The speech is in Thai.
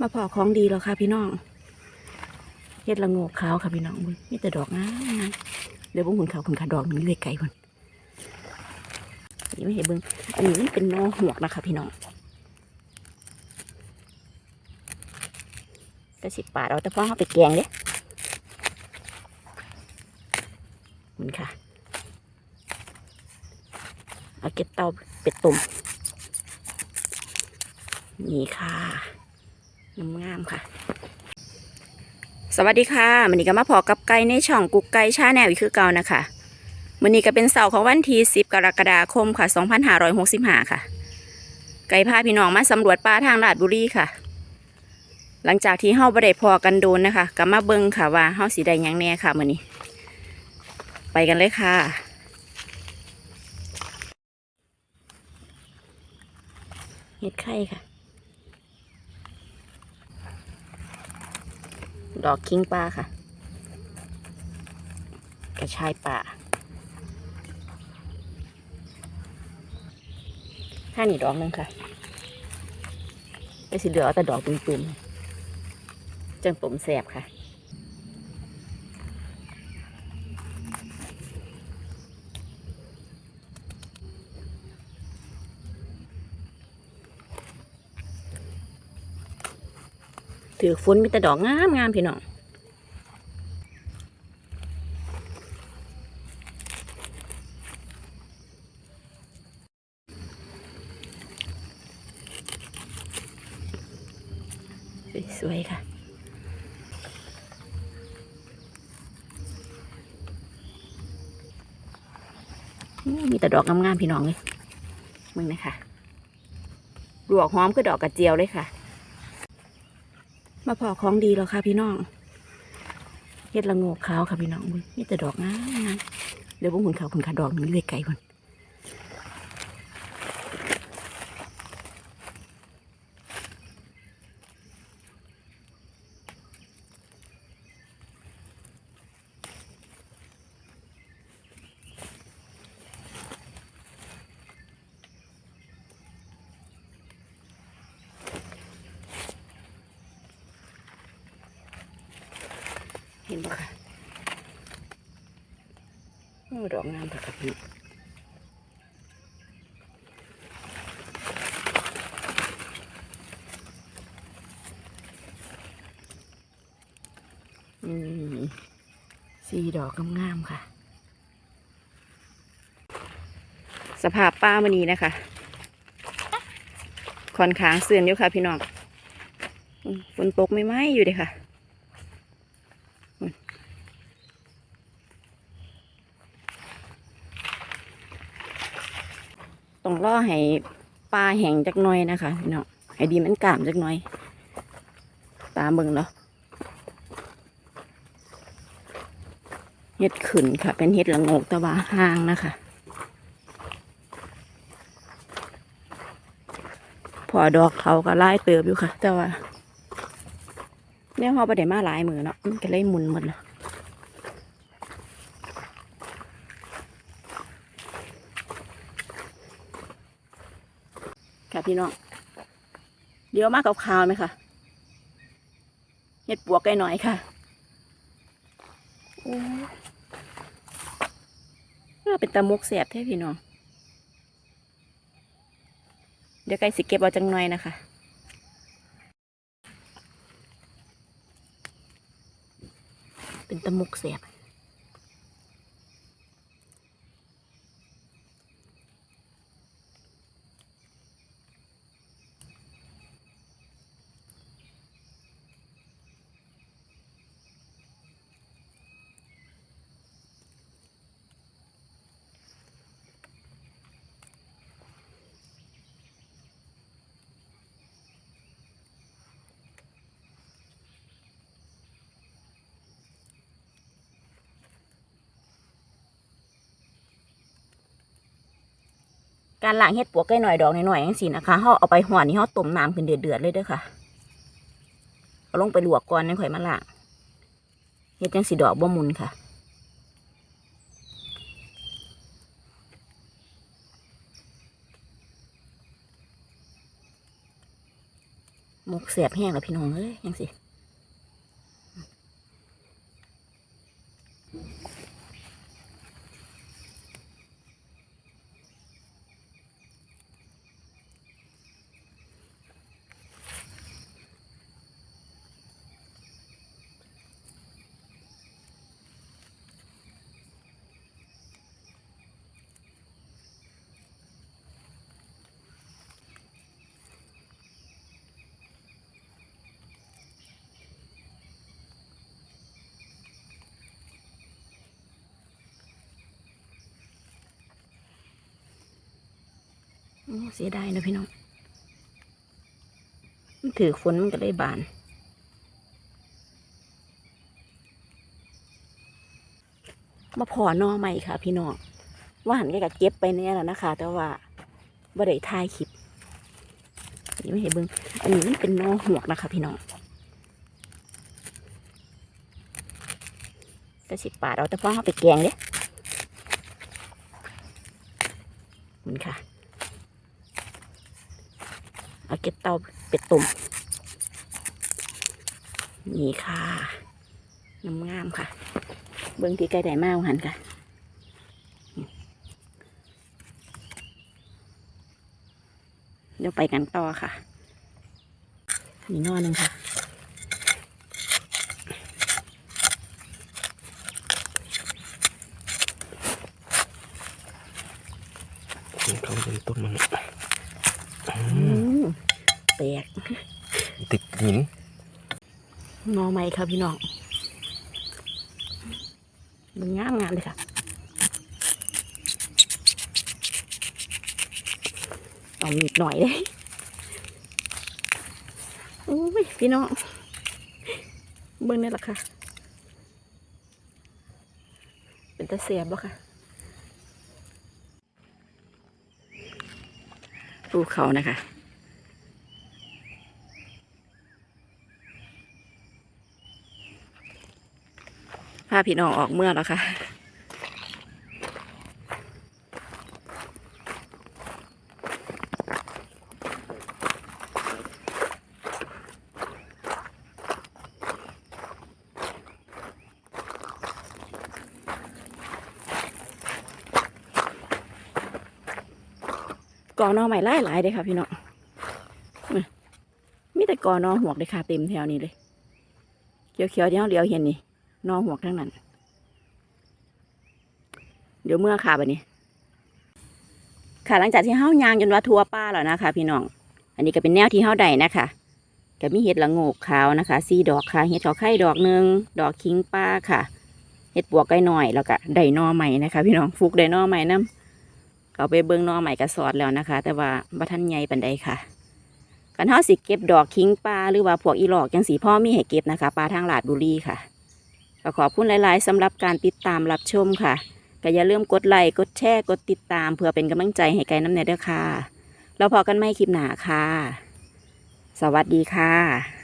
มาพอของดีแล้วค่ะพี่น้องเฮ็ดละโงกขาวค่ะพี่น้องมึงมีแต่ดอกงามงามเดี๋ยวพวกคุณเขาวคุณขาดอกหนึ่งเลยไก่คนนี่ไม่เห็นเบิ้งอันนี้มันเป็นนอหวกนะคะพี่น้องก็สิบบาทเอาแต่พ่อเอาไปแกงเด้มันค่ะ เอาเก็ดเตาเป็ดตุ่มนี่ค่ะ งามค่ะ สวัสดีค่ะวันนี้ก็มาพอกับไก่ในช่องกุ๊กไก่ชาแนลอีกคือเก่านะคะวันนี้ก็เป็นเสาร์ของวันที่10 กรกฎาคมค่ะ 2565 ค่ะ ไก่พาพี่น้องมาสำรวจป่าทางลาดบุรีค่ะ หลังจากที่เฮาบ่ได้พอกันโดนนะคะก็มาเบิ่งค่ะว่าเฮาสิได้หยังแน่ค่ะมื้อนี้ ไปกันเลยค่ะเห็ดไข่ค่ะ ดอกคิงปลาค่ะ กระชายป่าท่านี่ดอกนึงค่ะไปสีเหลือเอาแต่ดอกตุ่มๆจังผมแสบค่ะ ถือฝนมีแต่ดอกงามงามพี่น้องสวยๆค่ะมีแต่ดอกงามๆพี่น้องเลยมึงนะคะดอกหอมคือดอกกระเจียวเลยค่ะ มาพอของดีแล้วค่ะพี่น้องเฮ็ดละโงกขาวค่ะพี่น้องมีแต่ดอกงามเดี๋ยวพวกขุนเขาคุณขาดอกหนึ่งเลยไก่คน นปะค่ะโอ้ดอกงามค่ะพี่อืมสีดอกงามๆค่ะ สภาพป้ามันนี้นะคะค่อนข้างเสื่อนอยู่ค่ะพี่น้องฝนตกไม่ไหมอยู่เลยค่ะ ต้องรอให้ปลาแห้งจักหน่อยนะคะพี่น้องให้ดีมันกล้ามจักหน่อย ตามเบิ่งเนาะเห็ดขึ้นค่ะ เป็นเห็ดละงกตะวาห่างนะคะพอดอกเขาก็ไล่เติบอยู่ค่ะ แต่ว่าเนี่ยเขาไปได้มาหลายมือเนาะมันก็เลยมุนหมดเลยค่ะ พี่น้อง เดี๋ยวมากับขาวไหมคะเห็ดปวกไก่หน่อยค่ะโอ้เป็นตะมุกแสบแท้พี่น้อง เดี๋ยวไก่สิเก็บเอาจังหน่อยนะคะเป็นตะมุกแสบ การล้างเห็ดปวกไก่หน่อยดอกหน่อยๆอย่างสินะคะเขาเอาไปห่อนี่เขาต้มน้ำขึ้นเดือดๆเลยเด้อค่ะเอาลงไปลวกก่อนในี่ค่อยมาล้างเห็ดจังสีดอกบ่มุนค่ะหมกเสียบแห้งแล้วพี่น้องเอ้ยยังสิ เสียดายนะพี่น้องมันถือฝนมันก็เลยบาน มาพอนอใหม่ค่ะ พี่น้องว่าหันก็เก็บไปเนี่ยแล้วนะคะ แต่ว่าบ่ได้ถ่ายคลิปนี่ไม่เห็นเบิ้งอันนี้มันเป็นนอหวกนะคะ พี่น้องแต่สิบบาทเอาแต่พอเอาไปแกงเด้คุณค่ะ เอาเก็บเตาเป็ดตุ่ม นี่ค่ะงามงามค่ะ เบิ้องที่ไกลได้มากหันค่ะเดี๋ยวไปกันต่อค่ะนี่นอนหนึ่งค่ะเขาเป็นต้นมันอืม แตกติดหินงอไหมค่ะพี่น้องมันงามงามเลยค่ะเอามีดหน่อยเลยโอ้ยพี่น้องเบิ่งนี่แหละค่ะ เป็นตะเสียบบ่ค่ะ ภูเขานะคะพาพี่น้องออกเมื่อแล้วค่ะ กอนอใหม่ไล่หลายๆเลยค่ะพี่น้องมีแต่กอนอหวกเลยค่ะเต็มแถวนี้เลยเขียวๆที่เราเลี้ยวเห็นนี่นอหวกทั้งนั้น เดี๋ยวเมื่อค่ะบัดนี้ ค่ะหลังจากที่เฮายางจนว่าทัวป้าแล้วนะคะพี่น้อง อันนี้ก็เป็นแนวที่เฮาได้นะคะก็มีเห็ดละโงกขาวนะคะสีดอกค่ะ เห็ดขอไข่ดอกหนึ่งดอกคิงป้าค่ะ เห็ดบวกไก่หน่อยแล้วก็ได้นอใหม่นะคะ พี่น้องฟุกได้นอใหม่น้ำ เขาไปเบิ่งนอใหม่กระสอดแล้วนะคะ แต่ว่าบัทันใหญ่ปันใดค่ะกันเฮาสิเก็บดอกคิงปลาหรือว่าพวกอีหลอกจังสีพ่อมีให้เก็บนะคะปลาทางลาดบุรีค่ะก็ขอบคุณหลายๆสำหรับการติดตามรับชมค่ะก็อย่าลืมกดไลค์กดแชร์กดติดตามเพื่อเป็นกำลังใจให้ไกลน้ำเนเด้อค่ะแล้วพอกันไม่คลิปหนาค่ะ สวัสดีค่ะ